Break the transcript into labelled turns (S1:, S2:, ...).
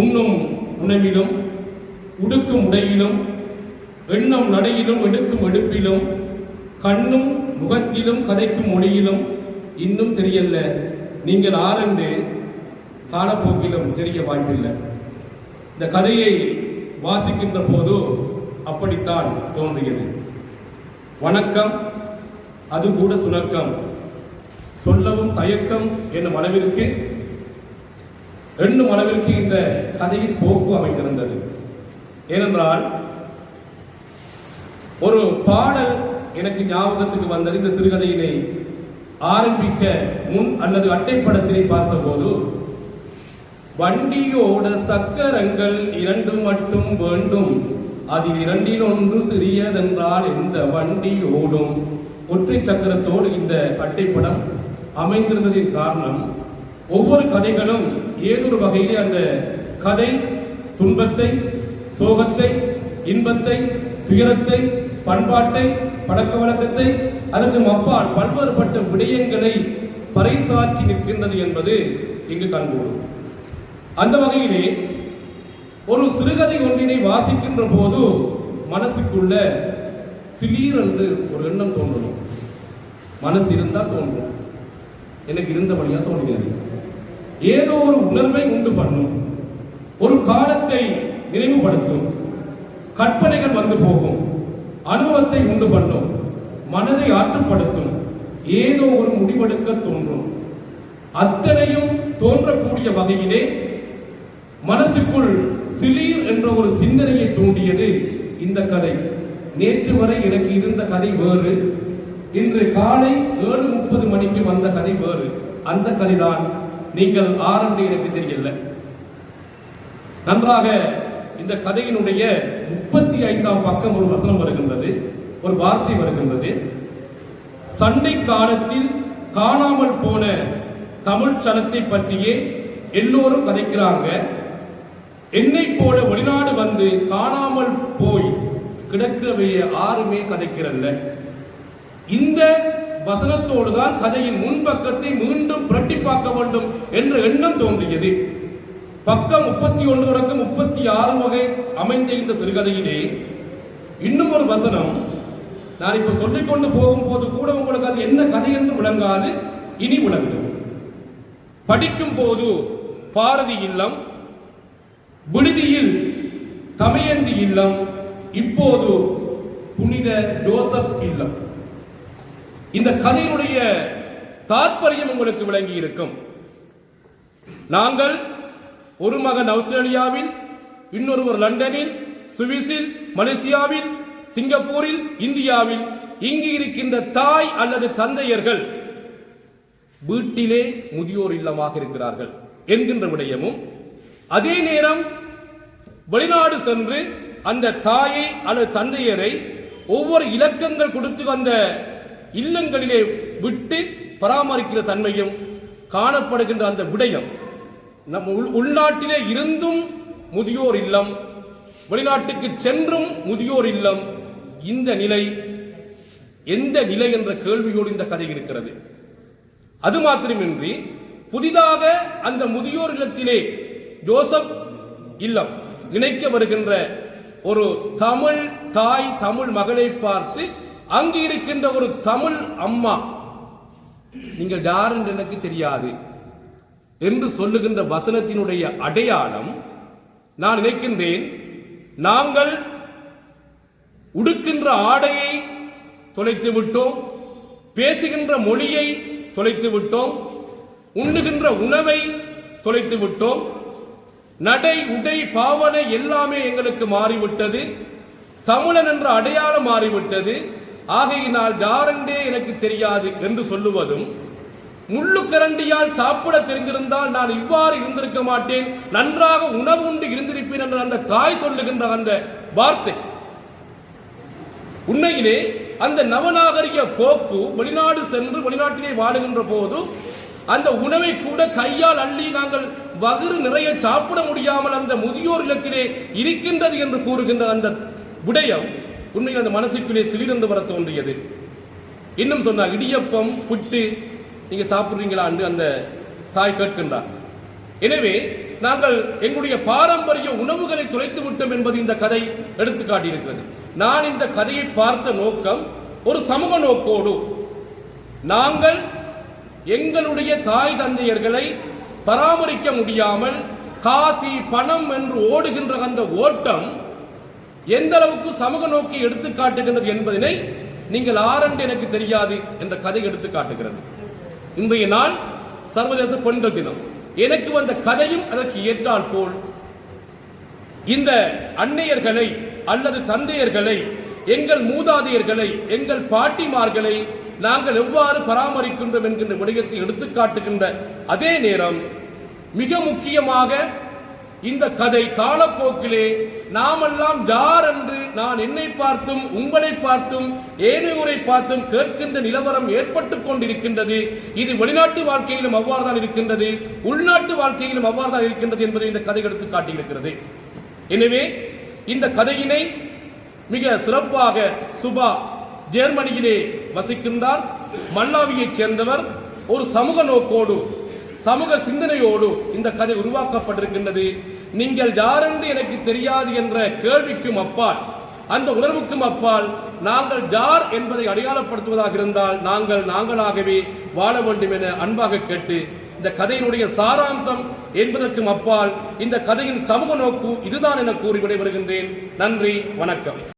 S1: உண்ணும் உணவிலும் உடுக்கும் உடையிலும் எண்ணம் நடையிலும் எடுக்கும் எடுப்பிலும் கண்ணும் முகத்திலும் கதைக்கும் மொழியிலும் இன்னும் தெரியல நீங்கள் ஆரண்டு காலப்போக்கிலும் தெரிய வாய்ப்பில்லை. இந்த கதையை வாசிக்கின்ற போது அப்படித்தான் தோன்றியது. வணக்கம் அது கூட சுணக்கம். சொல்லவும் தயக்கம் என்னும் அளவிற்கு எண்ணும் அளவிற்கு இந்த கதையின் போக்கு அமைந்திருந்தது. ஏனென்றால் ஒரு பாடல் எனக்கு ஞாபகத்துக்கு வந்தது. இந்த சிறுகதையினை ஆரம்பிக்க முன் அல்லது அட்டைப்படத்தினை பார்த்தபோது வண்டியோட சக்கரங்கள் இரண்டு மட்டும் வேண்டும். அது இரண்டில் ஒன்று சிறியதென்றால் இந்த வண்டி ஓடும் ஒற்றை சக்கரத்தோடு இந்த அட்டைப்படம் அமைந்திருந்ததின் காரணம் ஒவ்வொரு கதைகளும் ஏதொரு வகையிலே அந்த கதை துன்பத்தை சோகத்தை இன்பத்தை துயரத்தை பண்பாட்டை பழக்க வழக்கத்தை அதற்கு அப்பால் பல்வேறுபட்ட விடயங்களை பறைசாற்றி நிற்கின்றது என்பது இங்கு காண்போம் அந்த வகையிலே ஒரு சிறுகதை ஒன்றினை வாசிக்கின்ற போது மனசுக்குள்ள சிலீர் என்று ஒரு எண்ணம் தோன்றணும் மனசு இருந்தால் தோன்றும். எனக்கு இருந்தபடியாக தோன்றியது ஏதோ ஒரு உணர்வை உண்டு பண்ணும். ஒரு காலத்தை நினைவுபடுத்தும். கற்பனைகள் வந்து போகும். அனுபவத்தை உண்டு பண்ணும். மனதை ஆற்றுப்படுத்தும். ஏதோ ஒரு முடிவெடுக்க தோன்றும். அத்தனையும் தோன்றக்கூடிய வகையிலே மனசுக்குள் சிலீர் என்ற ஒரு சிந்தனையை தூண்டியது இந்த கதை. நேற்று வரை எனக்கு இருந்த கதை வேறு. இன்று காலை ஏழு முப்பது மணிக்கு வந்த கதை வேறு. அந்த கதைதான் நீங்கள் ஆரம்பி எனக்கு தெரியல நன்றாக இந்த கதையினுடைய முப்பத்தி ஐந்தாம் பக்கம் ஒரு வசனம் வருகின்றது ஒரு வார்த்தை வருகின்றது. சண்டை காலத்தில் காணாமல் போன தமிழ் சனத்தை பற்றியே எல்லோரும் கதைக்கிறாங்க. என்னை போல வெளிநாடு வந்து காணாமல் போய் கிடக்கிறவைய யாருமே கதைக்கிறல்ல. இந்த வசனத்தோடு தான் கதையின் முன்பக்கத்தை மீண்டும் புரட்டி பார்க்க வேண்டும் என்ற எண்ணம் தோன்றியது. பக்கம் முப்பத்தி ஒன்று தொடக்கம் முப்பத்தி ஆறு வகை அமைந்த இந்த சிறுகதையிலே இன்னும் ஒரு வசனம். நான் இப்ப சொல்லிக்கொண்டு போகும்போது கூட உங்களுக்கு அது என்ன கதை என்று விளங்காது இனி விளங்கும். படிக்கும் போது பாரதி இல்லம் விடுதியில் தமயந்தி இல்லம் இப்போது புனித ஜோசப் இல்லம். இந்த கதையினுடைய தாற்பயம் உங்களுக்கு விளங்கி இருக்கும் நாங்கள் ஒரு மகன் ஆஸ்திரேலியாவில் இன்னொருவர் லண்டனில் சுவிஸில் மலேசியாவில் சிங்கப்பூரில் இந்தியாவில் இங்கு இருக்கின்ற தாய் அல்லது தந்தையர்கள் வீட்டிலே முதியோர் இல்லமாக இருக்கிறார்கள் என்கின்ற விடயமும் அதே நேரம் வெளிநாடு சென்று அந்த தாயை அல்லது தந்தையரை ஒவ்வொரு இலக்கங்கள் கொடுத்து அந்த இல்லங்களிலே விட்டு பராமரிக்கிற தன்மையும் காணப்படுகின்ற அந்த விடயம் நம் உள் உள்நாட்டிலே இருந்தும் முதியோர் இல்லம் வெளிநாட்டுக்கு சென்றும் முதியோர் இல்லம். இந்த நிலை எந்த நிலை என்ற கேள்வியோடு இந்த கதை இருக்கிறது. அது மாத்திரமின்றி புதிதாக அந்த முதியோர் இல்லத்திலே ஜோசப் இல்லம் இணைக்க வருகின்ற ஒரு தமிழ் தாய் தமிழ் மகளை பார்த்து அங்கு இருக்கின்ற ஒரு தமிழ் அம்மா. நீங்கள் யார் என்று எனக்கு தெரியாது. என்று சொல்லுகின்ற வசனத்தினுடைய அடையாளம் நான் நினைக்கின்றேன் நாங்கள் உடுக்கின்ற ஆடையை தொலைத்து விட்டோம் பேசுகின்ற மொழியை தொலைத்து விட்டோம் உண்ணுகின்ற உணவை தொலைத்து விட்டோம் நடை உடை பாவனை எல்லாமே எங்களுக்கு மாறிவிட்டது தமிழன் என்ற அடையாளம் மாறிவிட்டது ஆகையினால் யாரென்றே எனக்கு தெரியாது என்று சொல்லுவதும் முள்ளு கரண்டியால் சாப்பிட தெரிந்திருந்தால் நான் இவ்வாறு இருந்திருக்க மாட்டேன் நன்றாக உணவு உண்டு இருந்திருப்பேன் என்று அந்த தாய் சொல்லுகின்ற அந்த வார்த்தை. உண்மையிலே அந்த நவநாகரிக போக்கு வெளிநாடு சென்று வெளிநாட்டிலே வாழுகின்ற போது அந்த உணவை கூட கையால் அள்ளி நாங்கள் வகுறு நிறைய சாப்பிட முடியாமல் அந்த முதியோர் இல்லத்திலே இருக்கின்றது என்று கூறுகின்ற அந்த விடயம் உண்மையில் அந்த மனசுக்குள்ளே சிலிருந்து வர தோன்றியது. இன்னும் சொன்னார் இடியப்பம் புட்டு நீங்க சாப்பிட்றீங்களா? என்று அந்த தாய் கேட்கின்றார். எனவே நாங்கள் எங்களுடைய பாரம்பரிய உணவுகளை துளைத்து விட்டோம் என்பது இந்த கதை எடுத்துக்காட்டியிருக்கிறது நான் இந்த கதையை பார்த்த நோக்கம் ஒரு சமூக நோக்கோடு நாங்கள் எங்களுடைய தாய் தந்தையர்களை பராமரிக்க முடியாமல் காசி பணம் என்று ஓடுகின்ற அந்த ஓட்டம் எந்த அளவுக்கு சமூக நோக்கி எடுத்து காட்டுகின்றது என்பதனை நீங்கள் ஆரண்டு எனக்கு தெரியாது என்ற கதை எடுத்து காட்டுகிறது. இன்றைய நாள் சர்வதேச பெண்கள் தினம். எனக்கு வந்த கதையும் அதற்கு ஏற்றால் போல் இந்த அன்னையர்களை அல்லது தந்தையர்களை எங்கள் மூதாதையர்களை எங்கள் பாட்டிமார்களை நாங்கள் எவ்வாறு பராமரிக்கின்றோம் என்கின்ற விடயத்தை எடுத்து காட்டுகின்ற அதே நேரம் மிக முக்கியமாக இந்த கதை காலப்போக்கிலே நாமெல்லாம் யார் என்று நான் என்னை பார்த்தும் உங்களை பார்த்தும் ஏனையோரை பார்த்தும் கேட்கின்ற நிலவரம் ஏற்பட்டுக் கொண்டிருக்கின்றது. இது வெளிநாட்டு வாழ்க்கையிலும் அவ்வாறு தான் இருக்கின்றது. உள்நாட்டு வாழ்க்கையிலும் அவ்வாறு தான் இருக்கின்றது என்பதை இந்த கதை எடுத்து காட்டியிருக்கிறது. எனவே இந்த கதையினை மிக சிறப்பாக சுபா ஜெர்மனியிலே வசிக்கின்றார். மல்லாவியைச் சேர்ந்தவர். ஒரு சமூக நோக்கோடு சமூக சிந்தனையோடு இந்த கதை உருவாக்கப்பட்டிருக்கின்றது. நீங்கள் யாரென்று எனக்கு தெரியாது என்ற கேள்விக்கும் அப்பால் அந்த உணர்வுக்கும் அப்பால் நாங்கள் யார் என்பதை அடையாளப்படுத்துவதாக இருந்தால் நாங்கள் நாங்களாகவே வாழ வேண்டும் என அன்பாக கேட்டு இந்த கதையினுடைய சாராம்சம் என்பதற்கும் அப்பால் இந்த கதையின் சமூக நோக்கு இதுதான் என கூறி விடைபெறுகின்றேன். நன்றி வணக்கம்.